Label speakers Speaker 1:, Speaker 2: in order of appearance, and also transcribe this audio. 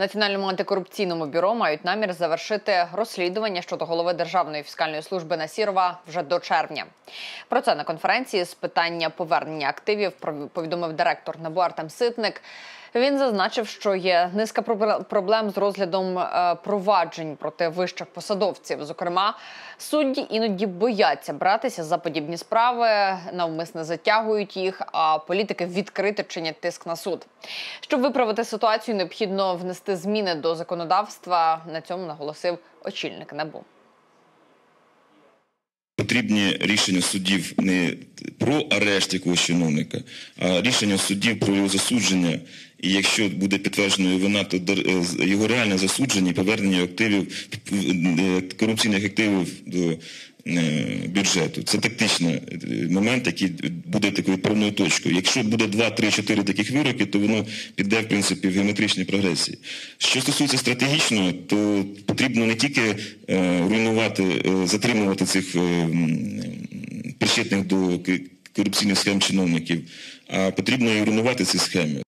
Speaker 1: Національному антикорупційному бюро мають намір завершити розслідування щодо голови Державної фіскальної служби Насірова вже до червня. Про це на конференції з питання повернення активів повідомив директор НАБУ Артем Ситник. Він зазначив, що є низка проблем з розглядом е, проваджень проти вищих посадовців. Зокрема, судді іноді бояться братися за подібні справи, навмисно затягують їх. А політики відкрито чинять тиск на суд. Щоб виправити ситуацію, необхідно внести зміни до законодавства. На цьому наголосив очільник НАБУ.
Speaker 2: Потрібні рішення суддів не про арешт якогось чиновника, а рішення суддів про його засудження. І якщо буде підтверджено вина, то його реальне засудження і повернення активів е, корупційних активів до е, бюджету. Це тактичний е, момент, який буде такою відправною точкою. Якщо буде 2, 3, 4 таких вироки, то воно піде в принципі в геометричній прогресії. Що стосується стратегічного, то потрібно не тільки руйнувати, затримувати цих причетних до корупційних схем чиновників, а потрібно і руйнувати ці схеми.